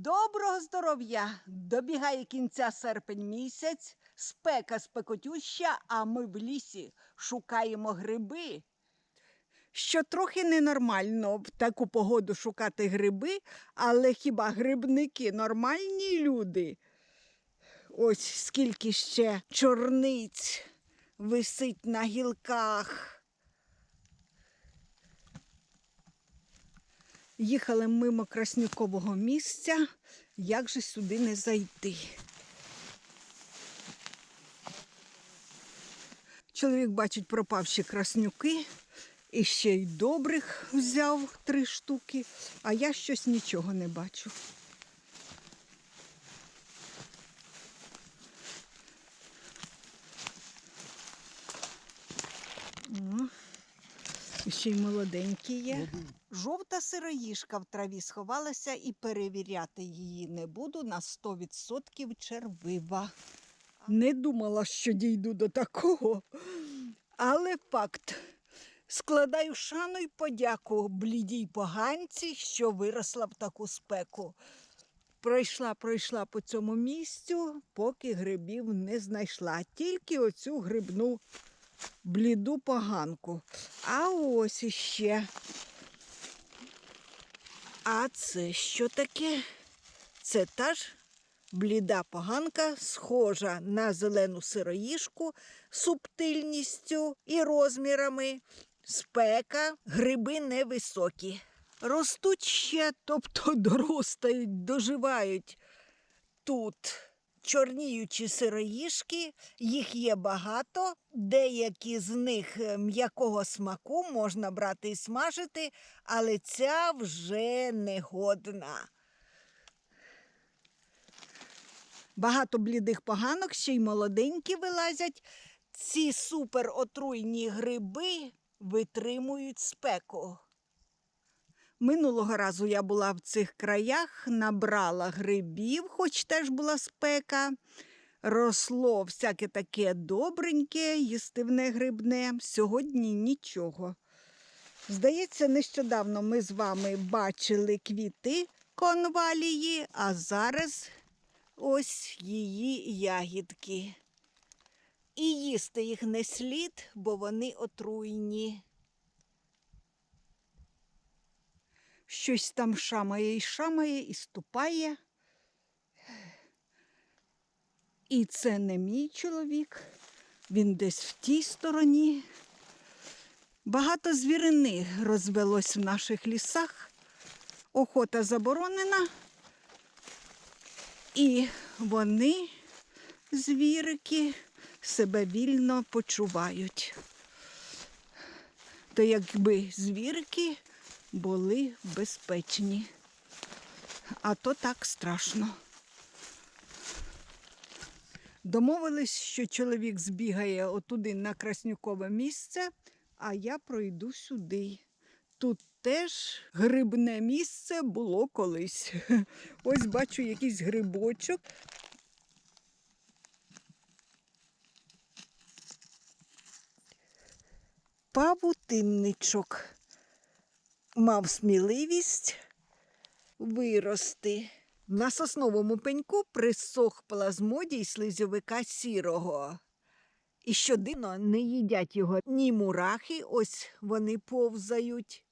Доброго здоров'я! Добігає кінця серпень місяць, спека спекотюща, а ми в лісі шукаємо гриби. Що трохи ненормально в таку погоду шукати гриби, але хіба грибники нормальні люди? Ось скільки ще чорниць висить на гілках. Їхали мимо Краснюкового місця. Як же сюди не зайти? Чоловік бачить пропавші краснюки і ще й добрих взяв три штуки, а я щось нічого не бачу. Ще й молоденькі є. Жовта сироїжка в траві сховалася і перевіряти її не буду на 100% червива. Не думала, що дійду до такого, але факт. Складаю шану й подяку блідій поганці, що виросла в таку спеку. Пройшла, пройшла по цьому місцю, поки грибів не знайшла. Тільки оцю грибну бліду поганку. А ось іще. А це що таке? Це та ж бліда поганка, схожа на зелену сироїжку субтильністю і розмірами. Спека, гриби невисокі. Ростуть ще, тобто доростають, доживають тут чорніючі сироїжки, їх є багато. Деякі з них е, м'якого смаку можна брати і смажити, але ця вже негодна. Багато блідих поганок, ще й молоденькі вилазять. Ці суперотруйні гриби витримують спеку. Минулого разу я була в цих краях, набрала грибів, хоч теж була спека. Росло всяке таке добреньке, їстивне грибне. Сьогодні нічого. Здається, нещодавно ми з вами бачили квіти конвалії, а зараз ось її ягідки. І їсти їх не слід, бо вони отруйні. Щось там шамає і шамає, і ступає. І це не мій чоловік, він десь в тій стороні. Багато звірини розвелось в наших лісах. Охота заборонена. І вони, звірики, себе вільно почувають. То якби звірики були безпечні. А то так страшно. Домовились, що чоловік збігає отуди на Краснюкове місце, а я пройду сюди. Тут теж грибне місце було колись. Ось бачу якийсь грибочок. Павутинничок мав сміливість вирости. На сосновому пеньку присох плазмодій слизьовика сірого. І що дивно, не їдять його ні мурахи, ось вони повзають,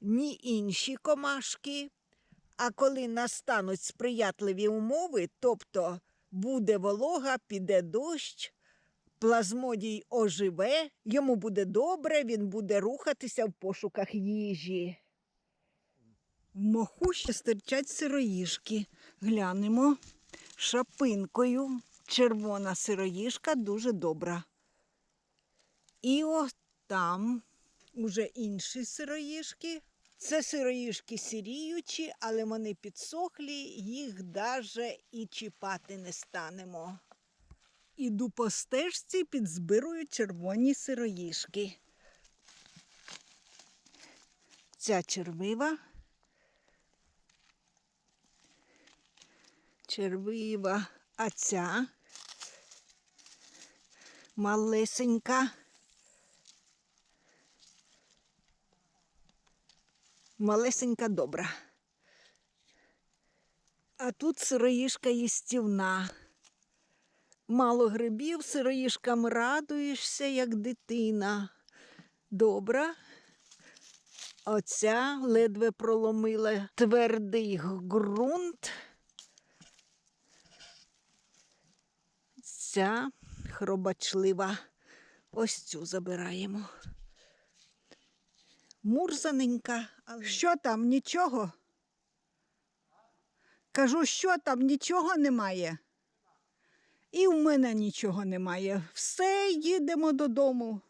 ні інші комашки. А коли настануть сприятливі умови, тобто буде волога, піде дощ, плазмодій оживе, йому буде добре, він буде рухатися в пошуках їжі. В моху ще стирчать сироїжки. Глянемо шапинкою. Червона сироїжка дуже добра. І ось там уже інші сироїжки. Це сироїжки сіріючі, але вони підсохлі, їх даже і чіпати не станемо. Іду по стежці, підзбирую червоні сироїжки. Ця червива. Червива, а ця малесенька. Малесенька добра. А тут сироїшка їстівна. Мало грибів, сироїшкам радуєшся, як дитина. Добра. Оця ледве проломила твердий ґрунт. Ця хробачлива. Ось цю забираємо. Мурзаненька. Але... Що там, нічого? Кажу, що там, нічого немає. І в мене нічого немає. Все, їдемо додому.